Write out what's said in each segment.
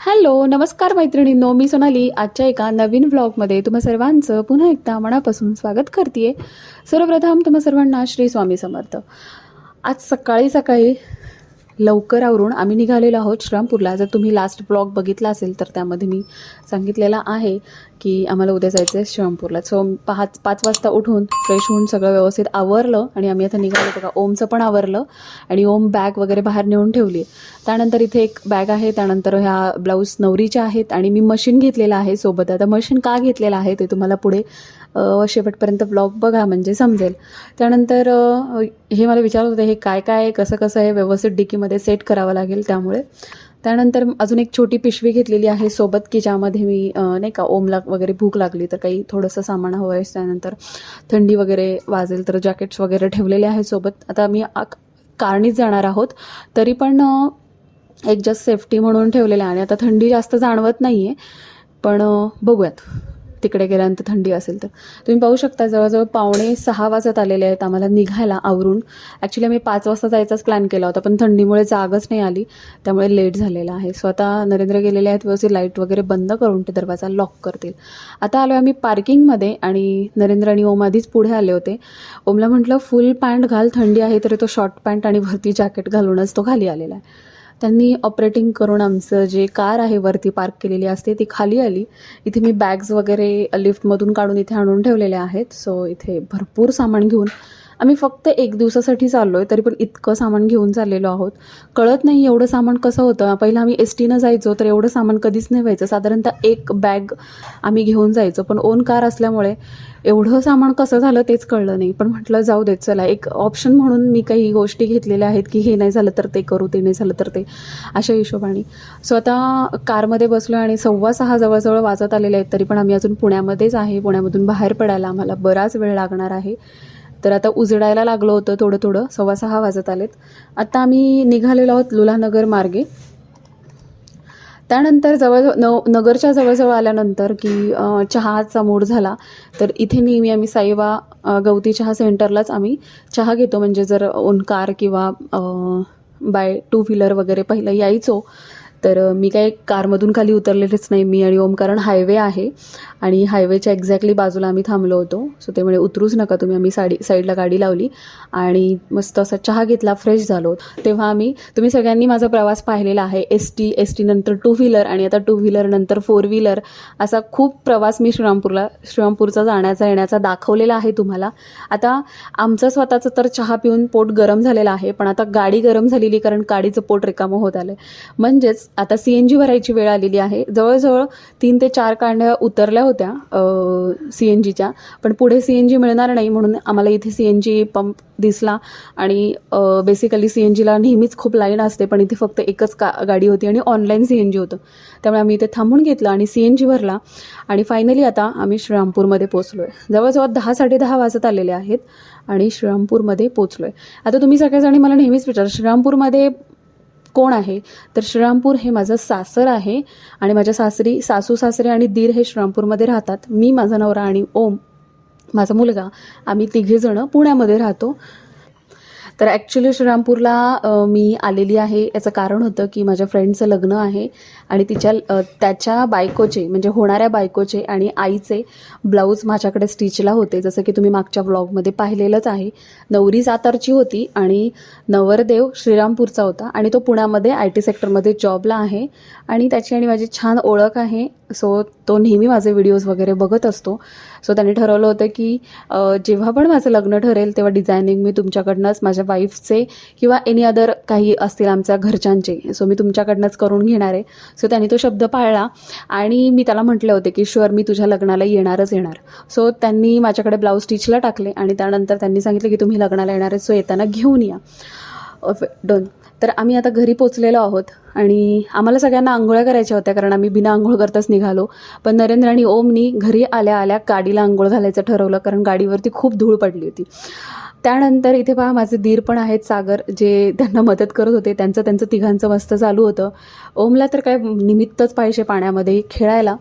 Hello नमस्कार मैत्रिणींनो मी सोनाली. आजच्या एका नवीन व्लॉगमध्ये तुम्हा सर्वांचं पुन्हा एकदा मनापासून स्वागत करते सर्वप्रथम तुम्हा सर्वांना श्री स्वामी समर्थ. आज सकाळी सकाळी लवकर आवरून आम्ही निघालेलो आहोत श्रीरामपूरला जर तुम्ही लास्ट ब्लॉग बघितला असेल तर त्यामध्ये मी सांगितलेला आहे की आम्हाला उद्या जायचं आहे श्रीरामपूरला सो पाच पाच वाजता उठून फ्रेश होऊन सगळं व्यवस्थित आवरलं आणि आम्ही आता निघालो. बघा ओमचं पण आवरलं आणि ओम बॅग वगैरे बाहेर नेऊन ठेवली. त्यानंतर इथे एक बॅग आहे त्यानंतर ह्या ब्लाऊज नवरीच्या आहेत आणि मी मशीन घेतलेलं आहे सोबत. आता मशीन का घेतलेलं आहे ते तुम्हाला पुढे शेवटपर्यंत ब्लॉग बघा म्हणजे समजेल. त्यानंतर हे मला विचारत होते हे काय काय आहे कसं कसं आहे व्यवस्थित डिकीमध्ये सेट करावं लागेल त्यामुळे. त्यानंतर अजून एक छोटी पिशवी घेतलेली आहे सोबत की ज्यामध्ये मी नाही का ओमला वगैरे भूक लागली तर काही थोडंसं सामान हवं आहे. त्यानंतर थंडी वगैरे वाजेल तर जॅकेट्स वगैरे ठेवलेले आहे सोबत. आता मी कारणीच जाणार आहोत. तरी पण एक जस्ट सेफ्टी म्हणून ठेवलेलं आहे आणि आता थंडी जास्त जाणवत नाही आहे पण बघूयात. तिकडे गेल्यानंतर थंडी असेल तर. तुम्ही पाहू शकता जवळजवळ पावणे सहा वाजत आलेले आहेत आम्हाला निघायला आवरून. ॲक्च्युली आम्ही पाच वाजता जायचाच प्लॅन केला होता पण थंडीमुळे जागच नाही आली. त्यामुळे लेट झालेला आहे. सो आता नरेंद्र गेलेले आहेत व्यवस्थित लाइट वगैरे बंद करून ते दरवाजा लॉक करतील. आता आलो आम्ही पार्किंगमध्ये आणि नरेंद्र आणि ओम आधीच पुढे आले होते. ओमला म्हटलं फुल पॅन्ट घाल थंडी आहे तरी तो शॉर्ट पॅन्ट आणि वरती जॅकेट घालूनच तो खाली आलेला आहे. त्यांनी ऑपरेटिंग करून आमचं जे कार आहे वरती पार्क केलेली असते ती खाली आली. इथे मी बॅग्स वगैरे लिफ्टमधून काढून इथे आणून ठेवलेले आहेत. सो इथे भरपूर सामान घेऊन आम्ही फक्त एक दिवसासाठी चाललो आहे तरी पण इतकं सामान घेऊन चाललेलो आहोत. कळत नाही एवढं सामान कसं होतं. पहिलं आम्ही एस टीनं जायचो तर एवढं सामान कधीच नाही व्हायचं. साधारणतः एक बॅग आम्ही घेऊन जायचो पण ओन कार असल्यामुळे एवढं सामान कसं झालं तेच कळलं नाही. पण म्हटलं जाऊ देत चला. एक ऑप्शन म्हणून मी काही गोष्टी घेतलेल्या आहेत की हे नाही झालं तर ते करू ते नाही झालं तर ते अशा हिशोबाने. सो आता कारमध्ये बसलो आणि सव्वा सहा जवळजवळ वाजत आलेले आहेत तरी पण आम्ही अजून पुण्यामध्येच आहे. पुण्यामधून बाहेर पडायला आम्हाला बराच वेळ लागणार आहे. तर आता उजडायला लागलं होतं थोडं थोडं सव्वा सहा वाजत आलेत. आत्ता आम्ही निघालेलो आहोत लुलानगर मार्गे. त्यानंतर जवळजवळ न नगरच्या जवळजवळ आल्यानंतर की चहाचा मूड झाला. तर इथे नेहमी आम्ही साईबा गवती चहा सेंटरलाच आम्ही चहा घेतो. म्हणजे जर ओन कार किंवा बाय टू व्हीलर वगैरे पहिलं यायचो तर मी काय कारमधून खाली उतरलेलेच नाही मी आणि ओम कारण हायवे आहे. आणि हायवेच्या एक्झॅक्टली बाजूला आम्ही थांबलो होतो. सो ते म्हणे उतरूच नका तुम्ही आम्ही साडी साईडला गाडी लावली. आणि मस्त असा चहा घेतला फ्रेश झालो. तेव्हा आम्ही तुम्ही सगळ्यांनी माझा प्रवास पाहिलेला आहे. एस टी एस टी नंतर टू व्हीलर आणि आता टू व्हीलर नंतर फोर व्हीलर असा खूप प्रवास मी श्रीरामपूरला श्रीरामपूरचा जाण्याचा येण्याचा दाखवलेला आहे तुम्हाला. आता आमचं स्वतःचं तर चहा पिऊन पोट गरम झालेलं आहे पण आता गाडी गरम झालेली कारण गाडीचं पोट रिकामं होत आलं म्हणजेच आता सी एन जी भरायची वेळ आलेली आहे. जवळजवळ तीन ते चार कांड्या उतरल्या होत्या सी एन जीच्या पण पुढे सी एन जी मिळणार नाही म्हणून आम्हाला इथे सी एन जी पंप दिसला आणि बेसिकली सी एन जीला नेहमीच खूप लाईन असते पण इथे फक्त एकच का गाडी होती आणि ऑनलाईन सी एन जी होतं. त्यामुळे आम्ही इथे थांबून घेतलं आणि सी एन जी भरला. आणि फायनली आता आम्ही श्रीरामपूरमध्ये पोचलो आहे जवळजवळ दहा साडेदहा वाजत आलेले आहेत आणि श्रीरामपूरमध्ये पोचलो आहे आता तुम्ही सगळ्याजणी मला नेहमीच विचार श्रीरामपूरमध्ये कोण आहे? तर श्रीरामपूर हे माझं सासर आहे आणि माझ्या सासरी सासू सासरे आणि दीर हे श्रीरामपूरमध्ये राहतात. मी माझा नवरा आणि ओम माझा मुलगा आम्ही तिघेजणं पुण्यामध्ये राहतो. तर ॲक्च्युली श्रीरामपूरला मी आलेली आहे. याचं कारण होतं की माझ्या फ्रेंडचं लग्न आहे आणि तिच्या त्याच्या बायकोचे म्हणजे होणाऱ्या बायकोचे आणि आईचे ब्लाऊज माझ्याकडे स्टिचला होते. जसं की तुम्ही मागच्या व्लॉगमध्ये पाहिलेलंच आहे. नवरी सातारची होती आणि नवरदेव श्रीरामपूरचा होता आणि तो पुण्यामध्ये आय टी सेक्टरमध्ये जॉबला आहे आणि त्याची आणि माझी छान ओळख आहे. सो तो नेहमी माझे व्हिडिओज वगैरे बघत असतो. सो त्याने ठरवलं होतं की जेव्हा पण माझं लग्न ठरेल तेव्हा डिझायनिंग मी तुमच्याकडनंच माझ्या वाईफचे किंवा एनी अदर काही असतील आमच्या घरच्यांचे. सो मी तुमच्याकडनंच करून घेणार आहे. सो त्यांनी तो शब्द पाळला आणि मी त्याला म्हटले होते की शुअर मी तुझ्या लग्नाला येणारच येणार. सो त्यांनी माझ्याकडे ब्लाऊज स्टिचला टाकले आणि त्यानंतर त्यांनी सांगितलं की तुम्ही लग्नाला येणार आहे. सो येताना घेऊन या. डन तर आम्ही आता घरी पोचलेलो आहोत आणि आम्हाला सगळ्यांना आंघोळ्या करायच्या होत्या कारण आम्ही बिना आंघोळ करताच निघालो. पण नरेंद्र आणि ओमनी घरी आल्या आल्या गाडीला आंघोळ घालायचं ठरवलं कारण गाडीवरती खूप धूळ पडली होती. त्यानंतर इथे पहा माझे दीर पण आहेत सागर जे त्यांना मदत करत होते. त्यांचं त्यांचं तिघांचं मस्त चालू होतं. ओमला तर काय निमित्तच पाहिजे पाण्यामध्ये खेळायला.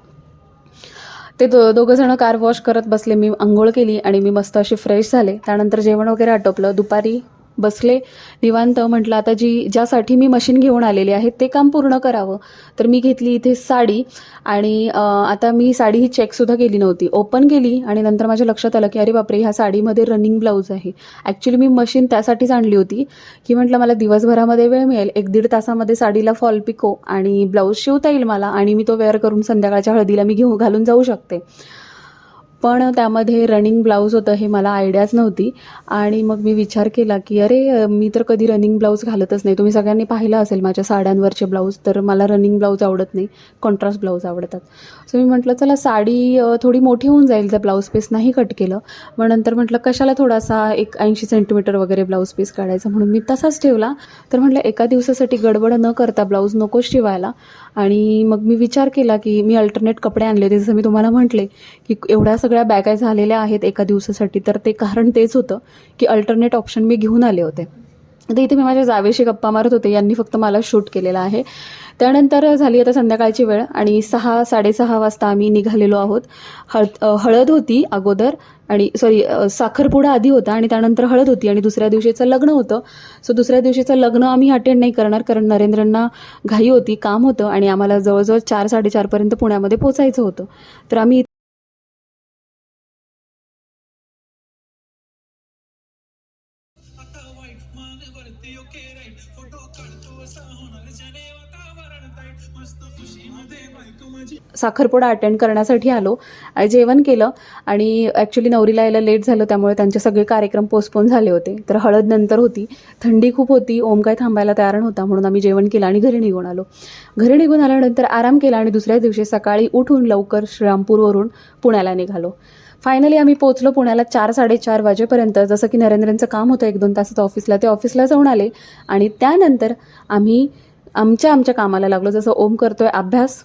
ते दो दोघंजणं कार वॉश करत बसले. मी आंघोळ केली आणि मी मस्त अशी फ्रेश झाले. त्यानंतर जेवण वगैरे आटोपलं. दुपारी बसले. निवांत म्हटलं आता जी ज्यासाठी मी मशीन घेऊन आलेली आहे ते काम पूर्ण करावं. तर मी घेतली इथे साडी आणि आता मी साडी ही चेकसुद्धा केली नव्हती. ओपन केली आणि नंतर माझ्या लक्षात आलं की अरे बापरे ह्या साडीमध्ये रनिंग ब्लाऊज आहे. ॲक्च्युली मी मशीन त्यासाठीच आणली होती की म्हटलं मला दिवसभरामध्ये वेळ मिळेल. एक दीड तासामध्ये साडीला फॉल पिको आणि ब्लाऊज शिवता येईल मला आणि मी तो वेअर करून संध्याकाळच्या हळदीला मी घेऊन घालून जाऊ शकते. पण त्यामध्ये रनिंग ब्लाऊज होतं हे मला आयडियाच नव्हती. आणि मग मी विचार केला की अरे मी तर कधी रनिंग ब्लाऊज घालतच नाही. तुम्ही सगळ्यांनी पाहिलं असेल माझ्या साड्यांवरचे ब्लाऊज तर मला रनिंग ब्लाऊज आवडत नाही. कॉन्ट्रास्ट ब्लाऊज आवडतात. सो मी म्हटलं चला साडी थोडी मोठी होऊन जाईल. जर ब्लाऊज पीस नाही कट केलं. मग नंतर म्हटलं कशाला थोडासा एक ऐंशी सेंटीमीटर वगैरे ब्लाऊज पीस काढायचा? म्हणून मी तसाच ठेवला. तर म्हटलं एका दिवसासाठी गडबड न करता ब्लाऊज नकोच शिवायला. आणि मग मी विचार केला की मी अल्टरनेट कपडे आणले ते जसं मी तुम्हाला म्हटले की एवढ्या सगळ्या बॅगा झालेल्या आहेत एका दिवसासाठी. तर ते कारण तेच होतं की अल्टरनेट ऑप्शन मी घेऊन आले होते. तर इथे मी माझ्या जावेशी गप्पा मारत होते. यांनी फक्त मला शूट केलेला आहे. त्यानंतर झाली आता संध्याकाळची वेळ आणि सहा साडेसहा वाजता आम्ही निघालेलो आहोत. हळद हळद होती अगोदर आणि सॉरी साखरपुडा आधी होता आणि त्यानंतर हळद होती आणि दुसऱ्या दिवशीचं लग्न होतं. सो दुसऱ्या दिवशीचं लग्न आम्ही अटेंड नाही करणार कारण नरेंद्रांना घाई होती काम होतं आणि आम्हाला जवळजवळ चार साडेचारपर्यंत पुण्यामध्ये पोचायचं होतं. तर आम्ही साखरपुडा अटेंड करण्यासाठी आलो. आणि जेवण केलं आणि ॲक्च्युली नवरीला यायला लेट झालं त्यामुळे त्यांचे सगळे कार्यक्रम पोस्टपोन झाले होते. तर हळद नंतर होती. थंडी खूप होती. ओम काय थांबायला तयार नव्हता म्हणून आम्ही जेवण केलं आणि घरी निघून आलो. घरी निघून आल्यानंतर आराम केला आणि दुसऱ्या दिवशी सकाळी उठून लवकर श्रीरामपूरवरून पुण्याला निघालो. फायनली आम्ही पोहोचलो पुण्याला चार साडेचार वाजेपर्यंत. जसं की नरेंद्रांचं काम होतं एक दोन तासाचं ऑफिसला ते ऑफिसला जाऊन आले. आणि त्यानंतर आम्ही आमच्या आमच्या कामाला लागलो. जसं ओम करतोय अभ्यास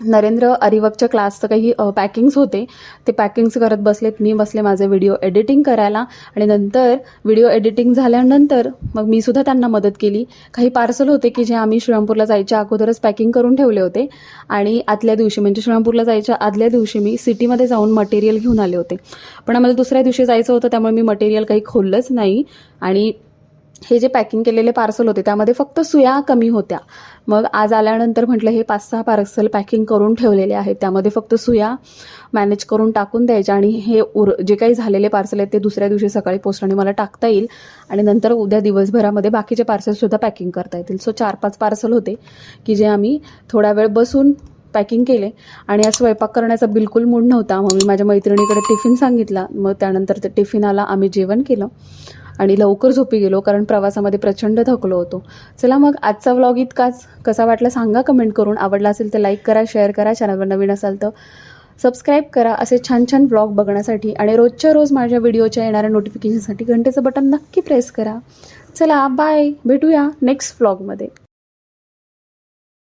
नरेंद्र अरिवकच्या क्लासचं काही पॅकिंग्स होते. ते पॅकिंग्स करत बसलेत. मी बसले माझे व्हिडिओ एडिटिंग करायला आणि नंतर व्हिडिओ एडिटिंग झाल्यानंतर मग मी सुद्धा त्यांना मदत केली. काही पार्सल होते की जे आम्ही श्रीरामपूरला जायच्या अगोदरच पॅकिंग करून ठेवले होते. आणि आदल्या दिवशी म्हणजे श्रीरामपूरला जायच्या आदल्या दिवशी मी सिटीमध्ये जाऊन मटेरियल घेऊन आले होते. पण आम्हाला दुसऱ्या दिवशी जायचं होतं त्यामुळे मी मटेरियल काही खोललंच नाही. आणि हे जे पॅकिंग केलेले पार्सल होते त्यामध्ये फक्त सुया कमी होत्या. मग आज आल्यानंतर म्हटलं हे पाच सहा पार्सल पॅकिंग करून ठेवलेले आहेत. त्यामध्ये फक्त सुया मॅनेज करून टाकून द्यायच्या आणि हे उर जे काही झालेले पार्सल आहेत ते दुसऱ्या दिवशी सकाळी पोस्टाने मला टाकता येईल. आणि नंतर उद्या दिवसभरामध्ये बाकीचे पार्सलसुद्धा पॅकिंग करता येतील. सो चार पाच पार्सल होते की जे आम्ही थोडा वेळ बसून पॅकिंग केले. आणि आज स्वयंपाक करण्याचा बिलकुल मूड नव्हता. मग मी माझ्या मैत्रिणीकडे टिफिन सांगितला. मग त्यानंतर ते टिफिनाला आम्ही जेवण केलं. आणि लवकर झोपी गेलो कारण प्रवासामध्ये प्रचंड थकलो होतो. चला मग आजचा व्लॉग इतकाच. कसा वाटला सांगा कमेंट करून. आवडला असेल तर लाईक करा शेअर करा चॅनलवर नवीन असाल तर सबस्क्राईब करा. असे छान छान व्लॉग बघण्यासाठी आणि रोजच्या रोज माझ्या व्हिडिओच्या येणाऱ्या नोटिफिकेशनसाठी घंटेचं बटन नक्की प्रेस करा. चला बाय भेटूया नेक्स्ट व्लॉगमध्ये